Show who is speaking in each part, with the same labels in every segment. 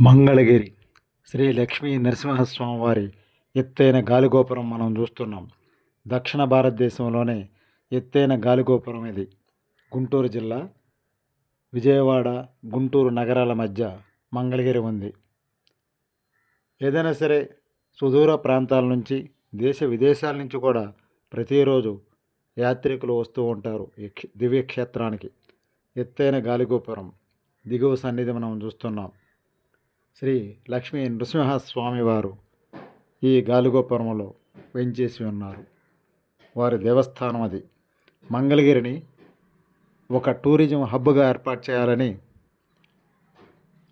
Speaker 1: మంగళగిరి శ్రీ లక్ష్మీ నరసింహస్వామి వారి ఎత్తైన గాలిగోపురం మనం చూస్తున్నాం. దక్షిణ భారతదేశంలోనే ఎత్తైన గాలిగోపురం ఇది. గుంటూరు జిల్లా విజయవాడ గుంటూరు నగరాల మధ్య మంగళగిరి ఉంది. ఏదైనా సరే సుదూర ప్రాంతాల నుంచి దేశ విదేశాల నుంచి కూడా ప్రతిరోజు యాత్రికులు వస్తూ ఉంటారు ఈ దివ్యక్షేత్రానికి. ఎత్తైన గాలిగోపురం దిగువ సన్నిధి మనం చూస్తున్నాం. శ్రీ లక్ష్మీ నృసింహస్వామి వారు ఈ గాలిగోపురంలో వెంచేసి ఉన్నారు. వారి దేవస్థానం అది. మంగళగిరిని ఒక టూరిజం హబ్గా ఏర్పాటు చేయాలని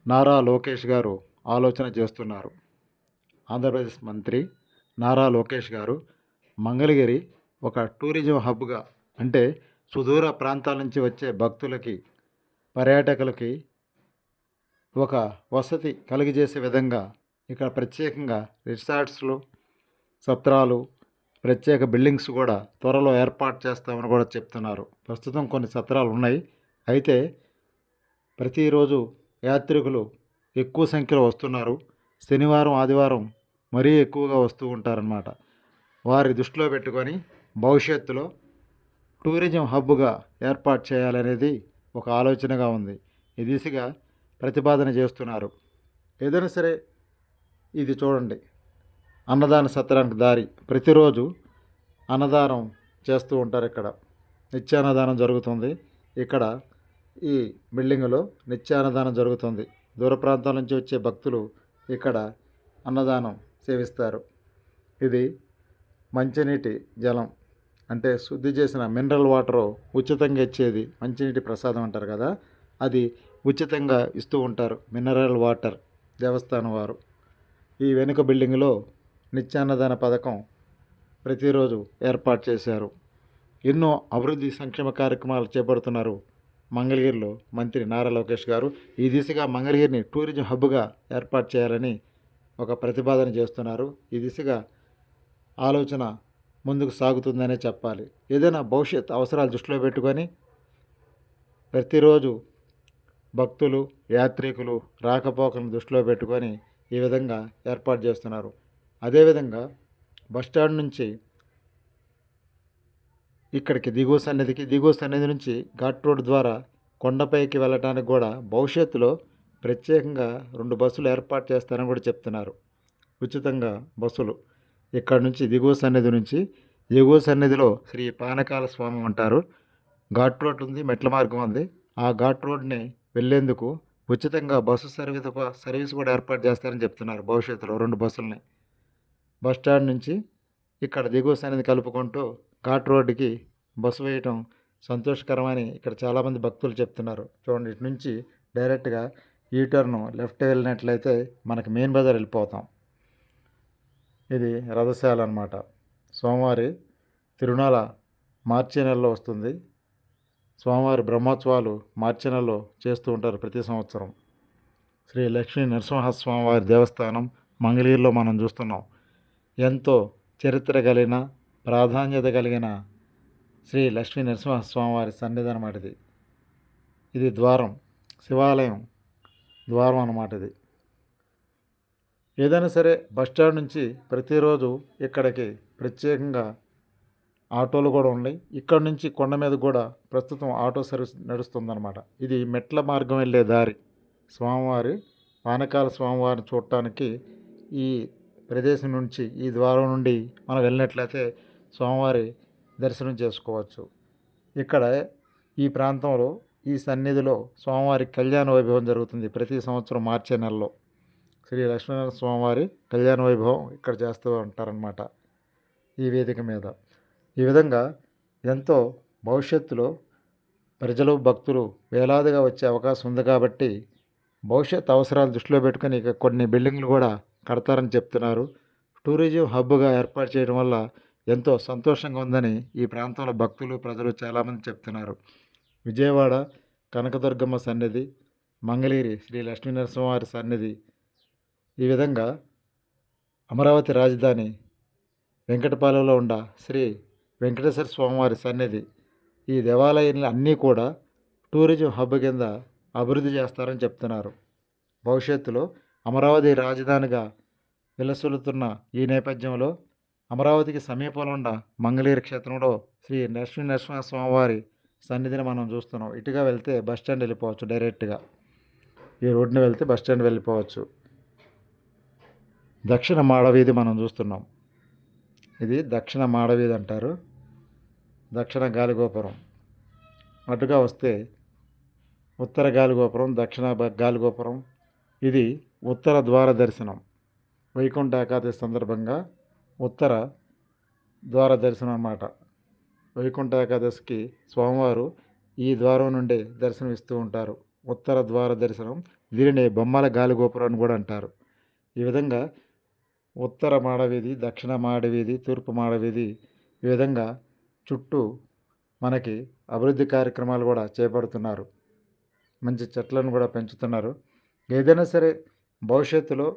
Speaker 1: నారా లోకేష్ గారు ఆలోచన చేస్తున్నారు. ఆంధ్రప్రదేశ్ మంత్రి నారా లోకేష్ గారు మంగళగిరి ఒక టూరిజం హబ్గా అంటే సుదూర ప్రాంతాల నుంచి వచ్చే భక్తులకి పర్యాటకులకి ఒక వసతి కలిగజేసే విధంగా ఇక్కడ ప్రత్యేకంగా రిసార్ట్స్లు సత్రాలు ప్రత్యేక బిల్డింగ్స్ కూడా త్వరలో ఏర్పాటు చేస్తామని కూడా చెప్తున్నారు. ప్రస్తుతం కొన్ని సత్రాలు ఉన్నాయి. అయితే ప్రతిరోజు యాత్రికులు ఎక్కువ సంఖ్యలో వస్తున్నారు. శనివారం ఆదివారం మరీ ఎక్కువగా వస్తూ ఉంటారన్నమాట. వారి దృష్టిలో పెట్టుకొని భవిష్యత్తులో టూరిజం హబ్గా ఏర్పాటు చేయాలనేది ఒక ఆలోచనగా ఉంది. ఈ దిశగా ప్రతిపాదన చేస్తున్నారు. ఏదైనా సరే ఇది చూడండి. అన్నదాన సత్రానికి దారి. ప్రతిరోజు అన్నదానం చేస్తూ ఉంటారు ఇక్కడ. నిత్యాన్నదానం జరుగుతుంది. ఇక్కడ ఈ బిల్డింగ్లో నిత్యాన్నదానం జరుగుతుంది. దూర ప్రాంతాల నుంచి వచ్చే భక్తులు ఇక్కడ అన్నదానం సేవిస్తారు. ఇది మంచినీటి జలం. అంటే శుద్ధి చేసిన మినరల్ వాటర్ ఉచితంగా ఇచ్చేది మంచినీటి ప్రసాదం అంటారు కదా. అది ఉచితంగా ఇస్తూ ఉంటారు మినరల్ వాటర్ దేవస్థానం వారు. ఈ వెనుక బిల్డింగ్లో నిత్యాన్నదాన పథకం ప్రతిరోజు ఏర్పాటు చేశారు. ఎన్నో అభివృద్ధి సంక్షేమ కార్యక్రమాలు చేపడుతున్నారు మంగళగిరిలో మంత్రి నారా లోకేష్ గారు. ఈ దిశగా మంగళగిరిని టూరిజం హబ్గా ఏర్పాటు చేయాలని ఒక ప్రతిపాదన చేస్తున్నారు. ఈ దిశగా ఆలోచన ముందుకు సాగుతుందనే చెప్పాలి. ఏదైనా భవిష్యత్ అవసరాలు దృష్టిలో పెట్టుకొని ప్రతిరోజు భక్తులు యాత్రికులు రాకపోకలను దృష్టిలో పెట్టుకొని ఈ విధంగా ఏర్పాటు చేస్తున్నారు. అదేవిధంగా బస్టాండ్ నుంచి ఇక్కడికి దిగువ సన్నిధికి దిగువ సన్నిధి నుంచి ఘాట్ రోడ్ ద్వారా కొండపైకి వెళ్ళటానికి కూడా భవిష్యత్తులో ప్రత్యేకంగా రెండు బస్సులు ఏర్పాటు చేస్తారని కూడా చెప్తున్నారు. ఉచితంగా బస్సులు. ఇక్కడ నుంచి దిగువ సన్నిధి నుంచి ఎగువ సన్నిధిలో శ్రీ పానకాల స్వామి ఉంటారు ఘాట్ రోడ్ ఉంది మెట్ల మార్గం ఉంది. ఆ ఘాట్ రోడ్ని వెళ్ళేందుకు ఉచితంగా బస్సు సర్వీస్ సర్వీస్ కూడా ఏర్పాటు చేస్తారని చెప్తున్నారు భవిష్యత్తులో రెండు బస్సులని. బస్ స్టాండ్ నుంచి ఇక్కడ దిగువ సన్నిధి కలుపుకుంటూ ఘాట్ రోడ్డుకి బస్సు వేయటం సంతోషకరమని ఇక్కడ చాలామంది భక్తులు చెప్తున్నారు. చూడండి ఇటు నుంచి డైరెక్ట్గా ఈ టర్న్ లెఫ్ట్ వెళ్ళినట్లయితే మనకి మెయిన్ బజార్ వెళ్ళిపోతాం. ఇది రథశాల అన్నమాట. సోమవారి తిరునాళ మార్చి నెలలో వస్తుంది. స్వామివారి బ్రహ్మోత్సవాలు మార్చి నెలలో చేస్తూ ఉంటారు ప్రతి సంవత్సరం. శ్రీ లక్ష్మీ నరసింహస్వామి వారి దేవస్థానం మంగళగిరిలో మనం చూస్తున్నాం. ఎంతో చరిత్ర కలిగిన ప్రాధాన్యత కలిగిన శ్రీ లక్ష్మీ నరసింహస్వామి వారి సన్నిధి అనమాట ఇది. ఇది ద్వారం శివాలయం ద్వారం అన్నమాట ఇది. ఏదైనా సరే బస్ స్టాండ్ నుంచి ప్రతిరోజు ఇక్కడికి ప్రత్యేకంగా ఆటోలు కూడా ఉన్నాయి. ఇక్కడ నుంచి కొండ మీద కూడా ప్రస్తుతం ఆటో సర్వీస్ నడుస్తుందన్నమాట. ఇది మెట్ల మార్గం వెళ్ళే దారి. స్వామివారి పానకాల స్వామివారిని చూడటానికి ఈ ప్రదేశం నుంచి ఈ ద్వారం నుండి మనం వెళ్ళినట్లయితే స్వామివారి దర్శనం చేసుకోవచ్చు. ఇక్కడ ఈ ప్రాంతంలో ఈ సన్నిధిలో స్వామివారి కళ్యాణ వైభవం జరుగుతుంది ప్రతి సంవత్సరం మార్చి నెలలో. శ్రీ లక్ష్మీనారాయణ స్వామివారి కళ్యాణ వైభవం ఇక్కడ చేస్తూ ఉంటారనమాట ఈ వేదిక మీద. ఈ విధంగా ఎంతో భవిష్యత్తులో ప్రజలు భక్తులు వేలాదిగా వచ్చే అవకాశం ఉంది కాబట్టి భవిష్యత్ అవసరాలు దృష్టిలో పెట్టుకొని ఇక కొన్ని బిల్డింగ్లు కూడా కడతారని చెప్తున్నారు. టూరిజం హబ్గా ఏర్పాటు చేయడం వల్ల ఎంతో సంతోషంగా ఉందని ఈ ప్రాంతంలో భక్తులు ప్రజలు చాలామంది చెప్తున్నారు. విజయవాడ కనకదుర్గమ్మ సన్నిధి మంగళగిరి శ్రీ లక్ష్మీనరసింహవారి సన్నిధి ఈ విధంగా అమరావతి రాజధాని వెంకటపాలెంలో ఉన్న శ్రీ వెంకటేశ్వర స్వామివారి సన్నిధి. ఈ దేవాలయాలు అన్నీ కూడా టూరిజం హబ్ కింద అభివృద్ధి చేస్తారని చెప్తున్నారు. భవిష్యత్తులో అమరావతి రాజధానిగా విలసిల్లుతున్న ఈ నేపథ్యంలో అమరావతికి సమీపంలో ఉన్న మంగళగిరి క్షేత్రంలో శ్రీ నరసింహ నరసింహ స్వామివారి సన్నిధిని మనం చూస్తున్నాం. ఇటుగా వెళ్తే బస్ స్టాండ్ వెళ్ళిపోవచ్చు డైరెక్ట్గా. ఈ రోడ్డున వెళ్తే బస్ స్టాండ్ వెళ్ళిపోవచ్చు. దక్షిణ మాడవీధి మనం చూస్తున్నాం. ఇది దక్షిణ మాడవీధి అంటారు. దక్షిణ గాలిగోపురం. అటుగా వస్తే ఉత్తర గాలిగోపురం దక్షిణ గాలిగోపురం. ఇది ఉత్తర ద్వార దర్శనం. వైకుంఠ ఏకాదశి సందర్భంగా ఉత్తర ద్వార దర్శనం అన్నమాట. వైకుంఠ ఏకాదశికి స్వామివారు ఈ ద్వారం నుండి దర్శనం ఇస్తూ ఉంటారు. ఉత్తర ద్వార దర్శనం దీనిని బొమ్మల గాలిగోపురం అని కూడా అంటారు. ఈ విధంగా ఉత్తర మాడవీధి దక్షిణ మాడవీధి తూర్పు మాడవీధి ఈ విధంగా చుట్టూ మనకి అభివృద్ధి కార్యక్రమాలు కూడా చేపడుతున్నారు. మంచి చెట్లను కూడా పెంచుతున్నారు. ఏదైనా సరే భవిష్యత్తులో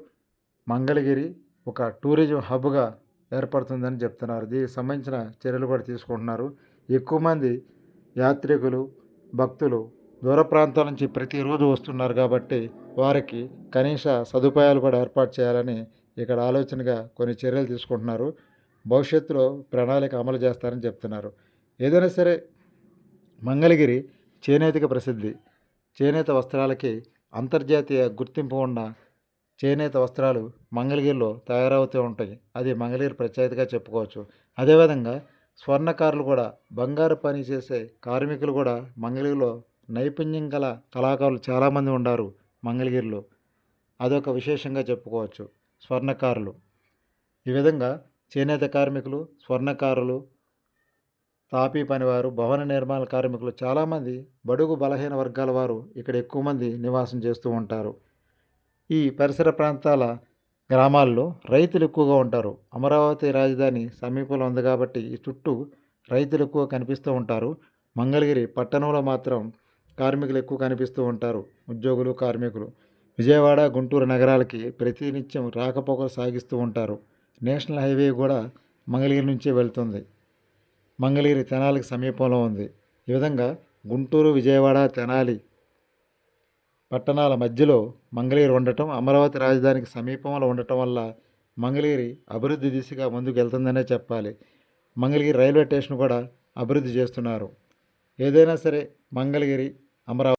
Speaker 1: మంగళగిరి ఒక టూరిజం హబ్గా ఏర్పడుతుందని చెప్తున్నారు. దీనికి సంబంధించిన చర్యలు కూడా తీసుకుంటున్నారు. ఎక్కువ మంది యాత్రికులు భక్తులు దూర ప్రాంతాల నుంచి ప్రతిరోజు వస్తున్నారు కాబట్టి వారికి కనీస సదుపాయాలు కూడా ఏర్పాటు చేయాలని ఇక్కడ ఆలోచనగా కొన్ని చర్యలు తీసుకుంటున్నారు. భవిష్యత్తులో ప్రణాళిక అమలు చేస్తారని చెప్తున్నారు. ఏదైనా సరే మంగళగిరి చేనేతకి ప్రసిద్ధి. చేనేత వస్త్రాలకి అంతర్జాతీయ గుర్తింపు ఉన్న చేనేత వస్త్రాలు మంగళగిరిలో తయారవుతూ ఉంటాయి. అది మంగళగిరి ప్రత్యేకతగా చెప్పుకోవచ్చు. అదేవిధంగా స్వర్ణకారులు కూడా బంగారు పని చేసే కార్మికులు కూడా మంగళగిరిలో నైపుణ్యం గల కళాకారులు చాలామంది ఉన్నారు మంగళగిరిలో. అదొక విశేషంగా చెప్పుకోవచ్చు. స్వర్ణకారులు ఈ విధంగా చేనేత కార్మికులు స్వర్ణకారులు తాపీ పనివారు భవన నిర్మాణ కార్మికులు చాలామంది బడుగు బలహీన వర్గాల వారు ఇక్కడ ఎక్కువ మంది నివాసం చేస్తూ ఉంటారు. ఈ పరిసర ప్రాంతాల గ్రామాల్లో రైతులు ఎక్కువగా ఉంటారు. అమరావతి రాజధాని సమీపంలో ఉంది కాబట్టి ఈ చుట్టూ రైతులు ఎక్కువ కనిపిస్తూ ఉంటారు. మంగళగిరి పట్టణంలో మాత్రం కార్మికులు ఎక్కువ కనిపిస్తూ ఉంటారు. ఉద్యోగులు కార్మికులు. విజయవాడ గుంటూరు నగరాలకి ప్రతినిత్యం రాకపోకలు సాగిస్తూ ఉంటారు. నేషనల్ హైవే కూడా మంగళగిరి నుంచే వెళ్తుంది. మంగళగిరి తెనాలికి సమీపంలో ఉంది. ఈ విధంగా గుంటూరు విజయవాడ తెనాలి పట్టణాల మధ్యలో మంగళగిరి ఉండటం అమరావతి రాజధానికి సమీపంలో ఉండటం వల్ల మంగళగిరి అభివృద్ధి దిశగా ముందుకు వెళ్తుందనే చెప్పాలి. మంగళగిరి రైల్వే స్టేషన్ కూడా అభివృద్ధి చేస్తున్నారు. ఏదైనా సరే మంగళగిరి అమరావతి